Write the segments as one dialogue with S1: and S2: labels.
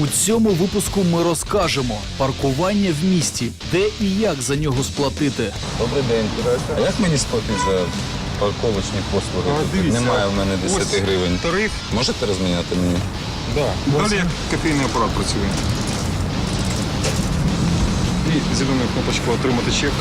S1: У цьому випуску ми розкажемо паркування в місті, де і як за нього сплатити.
S2: Добрий день. А як мені сплатити за парковочні послуги?
S3: А,
S2: Тут
S3: дивіться,
S2: Немає в мене 10
S3: ось
S2: гривень.
S3: Тариф,
S2: Можете розміняти мені?
S3: да. Далі як кофейний апарат працює. І зелену кнопочку отримати чек.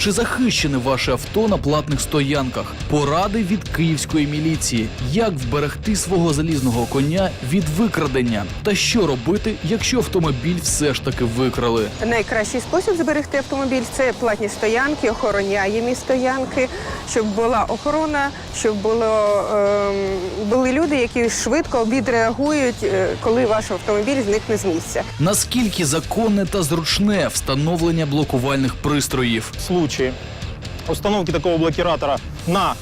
S1: Чи захищене ваше авто на платних стоянках? Поради від київської міліції. Як вберегти свого залізного коня від викрадення? Та що робити, якщо автомобіль все ж таки викрали?
S4: Найкращий спосіб зберегти автомобіль це платні стоянки, охороняємі стоянки, щоб була охорона, щоб було, ем, були люди, які швидко відреагують, е, коли ваш автомобіль зникне з місця.
S1: Наскільки законне та зручне встановлення блокувальних пристроїв?
S5: Случае установки такого блокиратора на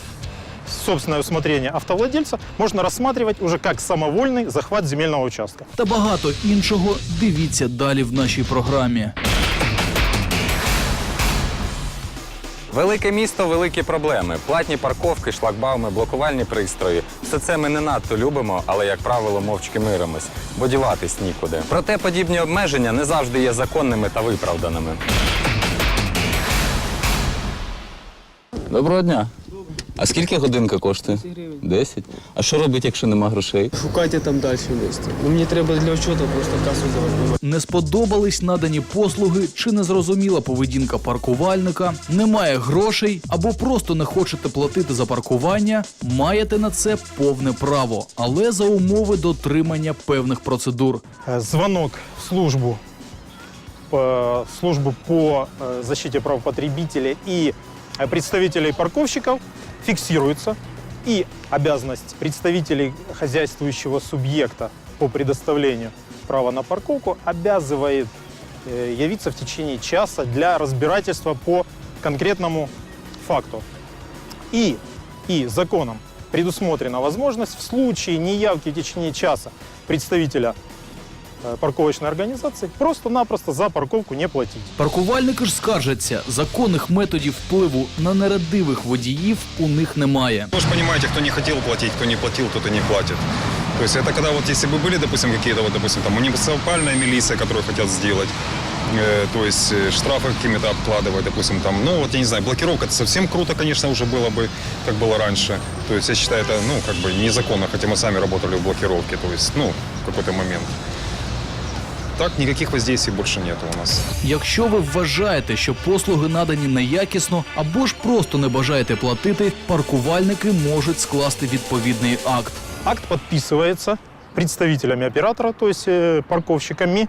S5: собственное усмотрение автовладельца можно рассматривать уже как самовольный захват земельного участка.
S1: Та багато іншого дивіться далі в нашій програмі.
S2: Велике місто, великі проблеми. Платні парковки, шлагбауми, блокувальні пристрої. Все це ми не надто любимо, але, як правило, мовчки миримось, бо діватись нікуди. Проте подібні обмеження не завжди є законними та виправданими. Доброго дня. А скільки годинка коштує? 10 гривень. 10? А що робить, якщо нема грошей?
S6: Шукайте там далі місце. Ну мені треба для вчету просто касу заводити.
S1: Не сподобались надані послуги чи незрозуміла поведінка паркувальника, немає грошей або просто не хочете платити за паркування, маєте на це повне право, але за умови дотримання певних процедур.
S5: Э, Звонок в службу, по- в службу по э, защите прав потребителя и э, представителей парковщиков фиксируется. И обязанность представителей хозяйствующего субъекта по предоставлению права на парковку обязывает э, явиться в течение часа для разбирательства по конкретному факту. И, и законом предусмотрена возможность в случае неявки в течение часа представителя э, парковочной организации просто-напросто за парковку не платить.
S1: Паркувальники ж скаржаться, законних методів впливу на нерадивих водіїв у них немає.
S3: Вы же понимаете, кто не хотел платить, кто не платил, тот и не платит. То есть это когда вот если бы были, допустим, какие-то вот, допустим, там муниципальная милиция, которую хотят сделать, э, то есть э, штрафы какими-то обкладывать, допустим, там, ну вот я не знаю, блокировка, это совсем круто, конечно, уже было бы, как было раньше. То есть я считаю, это, ну, как бы незаконно, хотя мы сами работали в блокировке, то есть, ну, в какой-то момент. Так, никаких воздействий больше нету у нас.
S1: Якщо ви вважаєте, що послуги надані неякісно або ж просто не бажаєте платити, паркувальники можуть скласти відповідний акт.
S5: Акт подписывается представителями оператора, то есть э, парковщиками,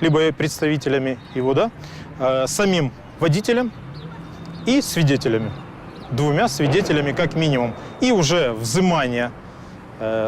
S5: либо представителями его, да, э, самим водителем и свидетелями. Двумя свидетелями как минимум. И уже взимание, э,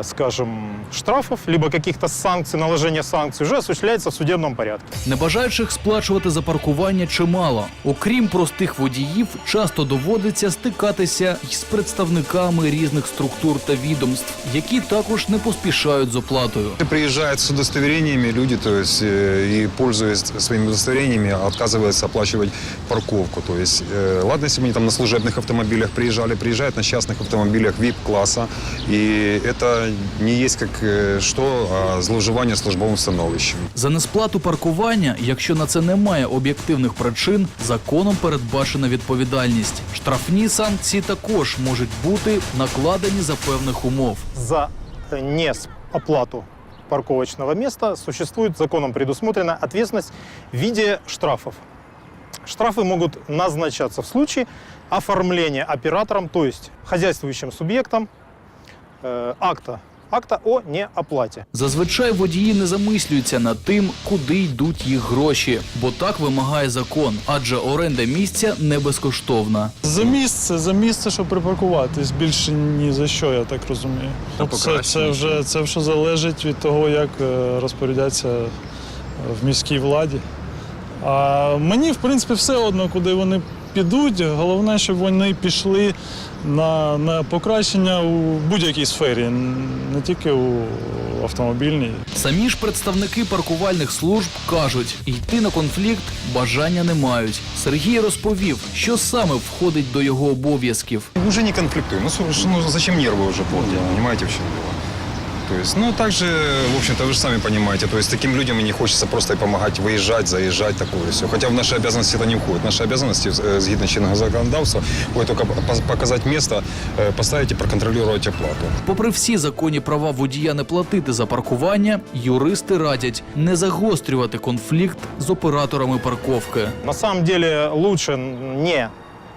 S5: скажем, штрафов, либо каких-то санкций, наложение санкций уже осуществляется в судебном порядке.
S1: Небажаючих сплачувати за паркування чимало. Окрім простих водіїв, часто доводиться стикатися й з представниками різних структур та відомств, які також не поспішають з оплатою.
S3: Приезжают с удостоверениями люди, то есть э, и пользуясь своими удостоверениями, отказываются оплачивать парковку. То есть, э, ладно, если бы они там на служебных автомобилях приезжали, приезжают на частных автомобилях VIP-класса, и это не есть как э, что, а зловживание службовым становищем.
S1: За несплату паркування, якщо на це немає об'єктивних причин, законом передбачена відповідальність. Штрафні санкції також можуть бути накладені за певних умов.
S5: За э, неоплату парковочного места существует законом предусмотрена ответственность в виде штрафов. Штрафы могут назначаться в случае оформления оператором, то есть хозяйствующим субъектом э, акта, акта о неоплате.
S1: Зазвичай водії не замислюються над тим, куди йдуть їх гроші, бо так вимагає закон, адже оренда місця не безкоштовна.
S7: За місце, за місце, щоб припаркуватись, більше ні за що, я так розумію.
S3: Та
S7: Це, це вже це вже залежить від того, як е, розпорядяться е, в міській владі. А мені, в принципі, все одно, куди вони підуть. Головне, щоб вони пішли на, на покращення у будь-якій сфері, не тільки у автомобільній.
S1: Самі ж представники паркувальних служб кажуть, йти на конфлікт бажання не мають. Сергій розповів, що саме входить до його обов'язків.
S3: Уже не конфликтуем. Ну, ну зачем нервы уже портить, понимаете, в чем дело? То есть, ну, также, в общем-то, вы же сами понимаете, то есть таким людям и не хочется просто и помогать выезжать, заезжать, такое все. Хотя в наши обязанности это не входит. В наши обязанности, э, згідно чинного законодавства, входит только по- показать место, э, поставить и проконтролировать оплату.
S1: Попри всі законні права водія не платити за паркування, юристи радять не загострювати конфлікт з операторами парковки.
S5: На самом деле лучше не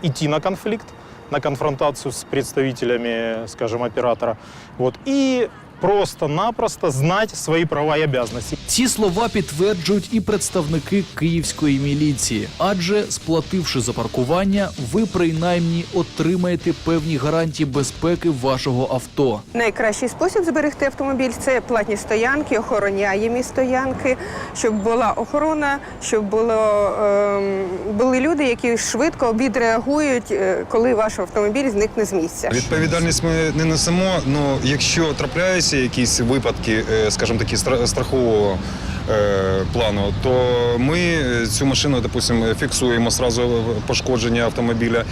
S5: идти на конфликт, на конфронтацию с представителями, скажем, оператора. Вот, и просто-напросто знать свои права и обязанности.
S1: Ці слова підтверджують і представники київської міліції, адже сплативши за паркування, ви принаймні отримаєте певні гарантії безпеки вашого авто.
S4: Найкращий спосіб зберегти автомобіль це платні стоянки, охороняємі стоянки, щоб була охорона, щоб було, ем, були люди, які швидко відреагують, е, коли ваш автомобіль зникне з місця.
S3: Відповідальність ми не несемо, але якщо трапляються якісь випадки, е, скажімо такі, страхового е, плану, то ми е, цю машину, допустим, фіксуємо сразу пошкодження автомобіля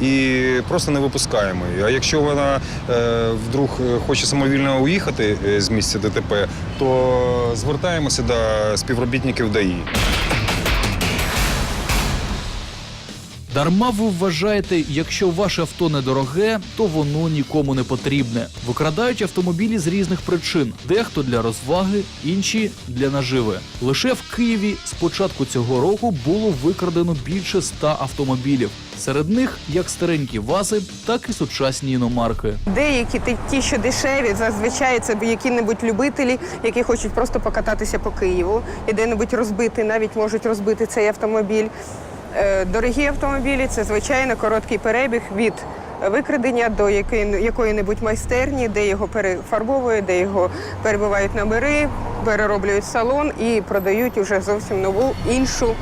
S3: і просто не випускаємо її. А якщо вона вдруг хоче самовільно уїхати з місця ДТП, то звертаємося до співробітників ДАІ.
S1: Дарма ви вважаєте, якщо ваше авто недороге, то воно нікому не потрібне. Викрадають автомобілі з різних причин: дехто для розваги, інші для наживи. Лише в Києві з початку цього року було викрадено більше ста автомобілів. Серед них як старенькі вази, так і сучасні іномарки.
S4: Деякі ті- що дешеві, зазвичай це які-небудь любителі, які хочуть просто покататися по Києву і де-небудь розбити, навіть можуть розбити цей автомобіль. Е, Дорогі автомобілі це звичайно короткий перебіг від викрадення до якої- якої-небудь майстерні, де його перефарбовують, де його перебивають номери, перероблюють салон і продають уже зовсім нову іншу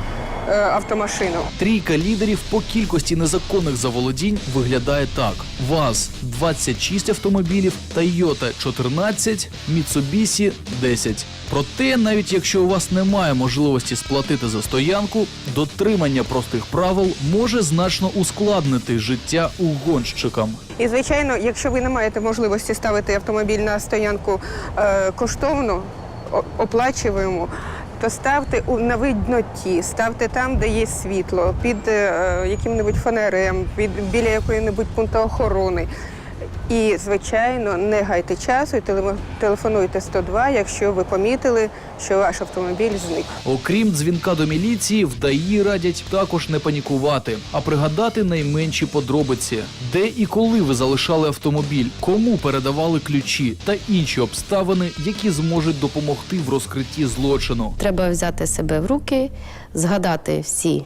S4: автомашину.
S1: Трійка лідерів по кількості незаконних заволодінь виглядає так: ВАЗ 26 автомобілів, Toyota 14, Mitsubishi 10. Проте, навіть якщо у вас немає можливості сплатити за стоянку, дотримання простих правил може значно ускладнити життя угонщикам.
S4: І звичайно, якщо ви не маєте можливості ставити автомобіль на стоянку е, коштовну, о- оплачуємо, то ставте на видноті, ставте там, де є світло, під е, яким-небудь фонарем, під біля якої-небудь пункту охорони. І, звичайно, не гайте часу і теле- телефонуйте 102, якщо ви помітили, що ваш автомобіль зник.
S1: Окрім дзвінка до міліції, в ДАІ радять також не панікувати, а пригадати найменші подробиці, де і коли ви залишали автомобіль, кому передавали ключі та інші обставини, які зможуть допомогти в розкритті злочину.
S8: Треба взяти себе в руки, згадати всі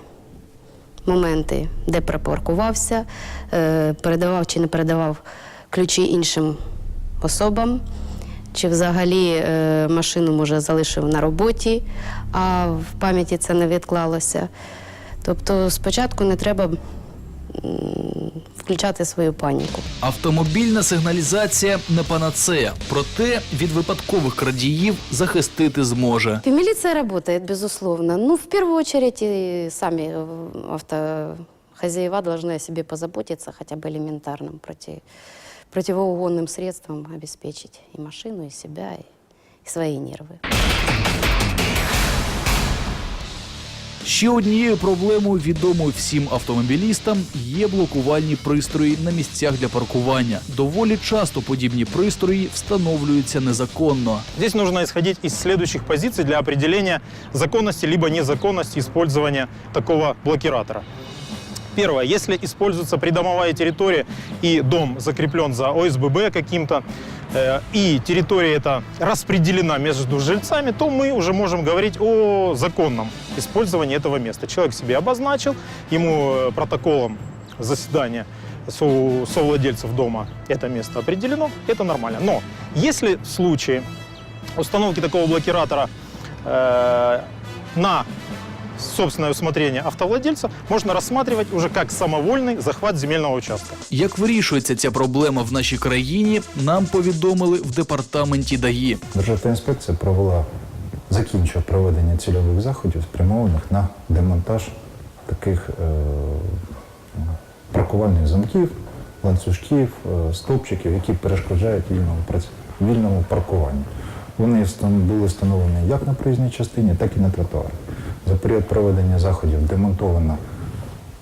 S8: моменти, де припаркувався, е, передавав чи не передавав ключі іншим особам, чи взагалі е, машину може залишив на роботі, а в пам'яті це не відклалося. Тобто спочатку не треба м, включати свою паніку.
S1: Автомобільна сигналізація не панацея, проте від випадкових крадіїв захистити зможе.
S8: И Милиция работает, безусловно. Ну, в первую очередь, и сами э, автохозяева должны о себе позаботиться, хотя бы элементарным проти, противоугонным средством обеспечить и машину, и себя, и, и свои нервы.
S1: Ще однією проблемою відомою всім автомобілістам є блокувальні пристрої на місцях для паркування. Доволі часто подібні пристрої встановлюються незаконно.
S5: Здесь нужно исходить из следующих позиций для определения законности либо незаконности использования такого блокиратора. Первое, если используется придомовая территория и дом закреплен за ОСББ каким-то, э, и территория эта распределена между жильцами, то мы уже можем говорить о законном использовании этого места. Человек себе обозначил, ему э, протоколом заседания со- совладельцев дома это место определено, это нормально. Но если в случае установки такого блокиратора э, на собственное усмотрение автовладельца можно рассматривать уже как самовольный захват земельного участка.
S1: Як вирішується ця проблема в нашій країні, нам повідомили в департаменті ДАІ.
S9: Державна інспекція провела, закінчує проведення цільових заходів, спрямованих на демонтаж таких е, паркувальних замків, ланцюжків, е, стовпчиків, які перешкоджають вільному вільному паркуванні. Вони були встановлені як на проїзній частині, так і на тротуарі. За період проведення заходів демонтовано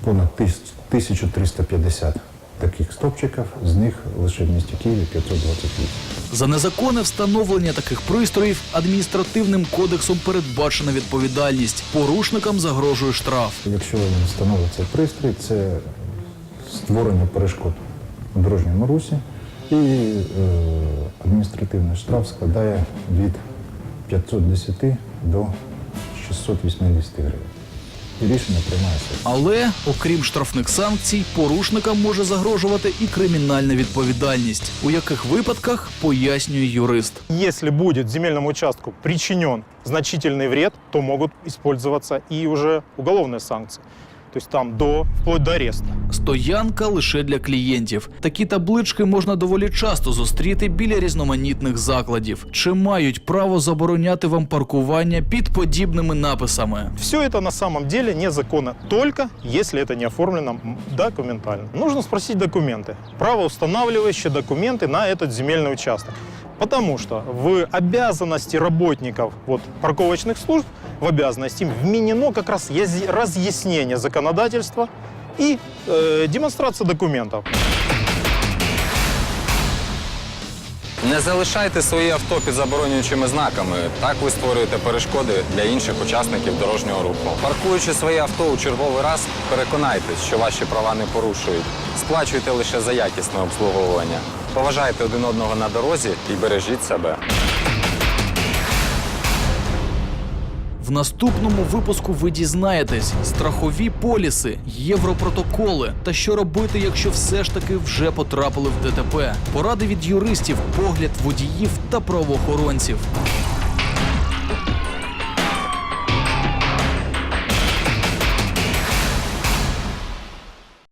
S9: понад тис- 1350 таких стопчиків, з них лише в місті Києві 528.
S1: За незаконне встановлення таких пристроїв адміністративним кодексом передбачена відповідальність. Порушникам загрожує штраф.
S9: Якщо він встановить цей пристрій, це створення перешкод у дорожньому русі і е, адміністративний штраф складає від 510 до 680 гривень. І рішення приймає суд.
S1: Але, окрім штрафних санкцій, порушникам може загрожувати і кримінальна відповідальність, у яких випадках пояснює юрист.
S5: Если будет земельному участку причинен значительный вред, то могут использоваться и уже уголовные санкции То есть там до, вплоть до ареста.
S1: Стоянка лише для клієнтів. Такі таблички можна доволі часто зустріти біля різноманітних закладів. Чи мають право забороняти вам паркування під подібними написами?
S5: Все это на самом деле незаконно, только если это не оформлено м, документально. Нужно спросить документы, правоустанавливающие документы на этот земельный участок. Потому что в обязанности работников вот, парковочных служб, в обязанности им вменено как раз яз- разъяснение законодательства и э, демонстрация документов.
S2: Не залишайте свої авто під заборонюючими знаками. Так ви створюєте перешкоди для інших учасників дорожнього руху. Паркуючи своє авто у черговий раз, переконайтесь, що ваші права не порушують. Сплачуйте лише за якісне обслуговування. Поважайте один одного на дорозі і бережіть себе.
S1: В наступному випуску ви дізнаєтесь страхові поліси, європротоколи та що робити, якщо все ж таки вже потрапили в ДТП. Поради від юристів, погляд водіїв та правоохоронців.